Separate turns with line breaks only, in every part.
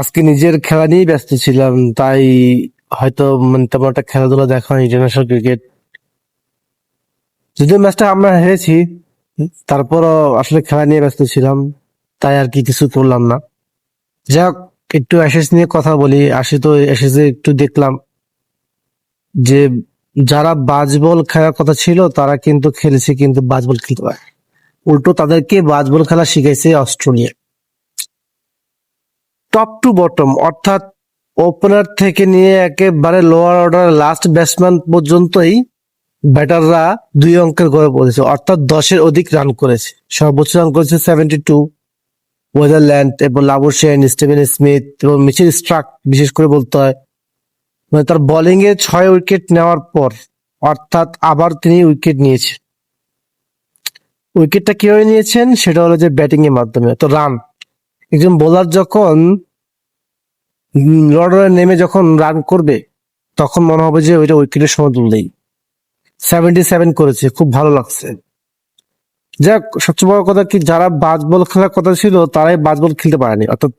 আজকে নিজের খেলা নিয়েই ব্যস্ত ছিলাম, তাই হয়তো মানে তেমন একটা খেলাধুলা দেখা হয় ইন্টারন্যাশনাল ক্রিকেট যদিও ম্যাচটা আমরা হেরেছি, তারপরও আসলে খেলা নিয়ে ব্যস্ত ছিলাম, তাই আর কি কিছু করলাম না। যাক, একটু অ্যাশেজ নিয়ে কথা বলি, আসি তো অ্যাশেজে একটু দেখলাম যে যারা বাজবল খেলার কথা ছিল, তারা কিন্তু খেলেছে কিন্তু বাজবল খেলতে পারে উল্টো তাদেরকে বাজবল খেলা শিখাইছে অস্ট্রেলিয়া। টপ টু বটম অর্থাৎ ওপেনার থেকে নিয়ে একেবারে লোয়ার অর্ডার লাস্ট ব্যাটসম্যান পর্যন্তই ব্যাটাররা দুই অঙ্কের গড়ে পড়েছে, অর্থাৎ দশের অধিক রান করেছে। সর্বোচ্চ রান করেছে সেভেন্টি টু ওয়েদারল্যান্ড এবং লাবর সেন স্টিভেন স্মিথ এবং মিচেল স্ট্রাক বিশেষ করে বলতে হয়। মানে তার বোলিং এ ছয় উইকেট নেওয়ার পর, অর্থাৎ আবার তিনি উইকেট নিয়েছেন। উইকেটটা কীভাবে নিয়েছেন? সেটা হলো যে ব্যাটিং এর মাধ্যমে, তো রান একজন বোলার যখন লর্ডারে নেমে যখন রান করবে, তখন মনে হবে যে ওইটা উইকেটের সময় তুললেই। সেভেন্টি সেভেন করেছে, খুব ভালো লাগছে। যাক, সবচেয়ে বড় কথা কি, যারা বাজবল খেলার কথা ছিল, তারাই বাজবল খেলতে পারেনি। অর্থাৎ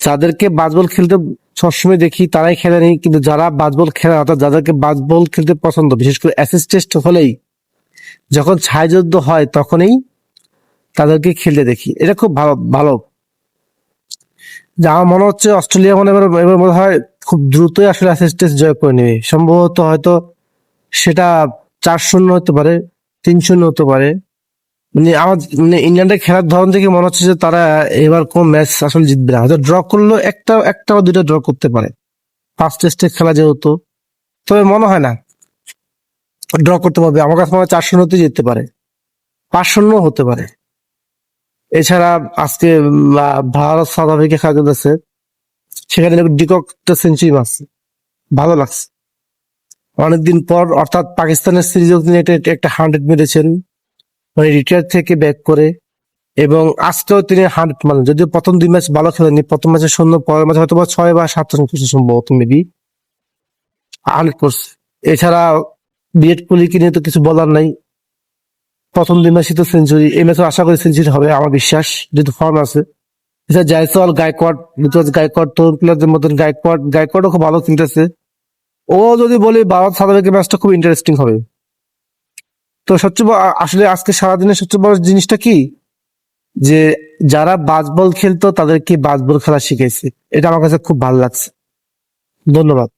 যাদেরকে বাজবল খেলতে সবসময় দেখি, তারাই খেলেনি কিন্তু যারা বাজবল খেলে, অর্থাৎ যাদেরকে বাজবল খেলতে পছন্দ, বিশেষ করে অ্যাসিস্টেস্ট হলেই, যখন ছায়াযুদ্ধ হয়, তখনই তাদেরকে খেলতে দেখি। এটা খুব ভালো ভালো যে মনে হচ্ছে অস্ট্রেলিয়া মনে এবার মনে হয় খুব দ্রুতই আসলে অ্যাসিস্টেন্স জয় করে নেবে। সম্ভবত হয়তো সেটা চার শূন্য হতে পারে, তিন শূন্য হতে পারে। মানে আমার মানে ইংল্যান্ডের খেলার ধরন থেকে মনে হচ্ছে যে তারা এবার কোন ম্যাচ আসলে জিতবে না। হয়তো ড্র করলেও একটা একটা বা দুইটা ড্র করতে পারে। ফার্স্ট টেস্টে খেলা যেহেতু, তবে মনে হয় না ড্র করতে পারবে। আমার কাছে মনে হয় চার শূন্যতে জিততে পারে। পাঁচ শূন্য হতে পারে। এছাড়া আজকে ভারত, সাউথ আফ্রিকা খেলা চলতেছে সেখানে ডিকক একটা সেঞ্চুরি মারছে ভালো লাগছে। অনেকদিন পর অর্থাৎ পাকিস্তানের সিরিজেও তিনি একটা একটা হান্ড্রেড মেরেছেন। মানে রিটায়ার থেকে ব্যাক করে। এবং আজকেও তিনি হান্ড্রেড মানে যদিও প্রথম দুই ম্যাচ ভালো খেলেনি প্রথম ম্যাচে শূন্য, পরের ম্যাচে হয়তো ছয় বা সাত রান করছে সম্ভবত মেবি হান্ড্রেড করছে। এছাড়া বিরাট কোহলিকে নিয়ে তো কিছু বলার নাই। প্রথম দুই ম্যাচে তো সেঞ্চুরি এই ম্যাচে আশা করি সেঞ্চুরি হবে, আমার বিশ্বাস, যেহেতু ফর্ম আছে। এছাড়া জয়সওয়াল গায়কোয়াড ঋতুরাজ গায়কোয়াড তরুণ প্লেয়ারদের মতন গায়কোয়াড গায়কোয়াডও খুব ভালো খেলতেছে ও যদি বলি ভারত আফ্রিকা ম্যাচটা খুব ইন্টারেস্টিং হবে। তো সবচেয়ে আসলে আজকে সারাদিনের সবচেয়ে বড় জিনিসটা কি? যে যারা বাজবল খেলতো, তাদেরকে বাজবল খেলা শিখাইছে। এটা আমার কাছে খুব ভালো লাগছে। ধন্যবাদ।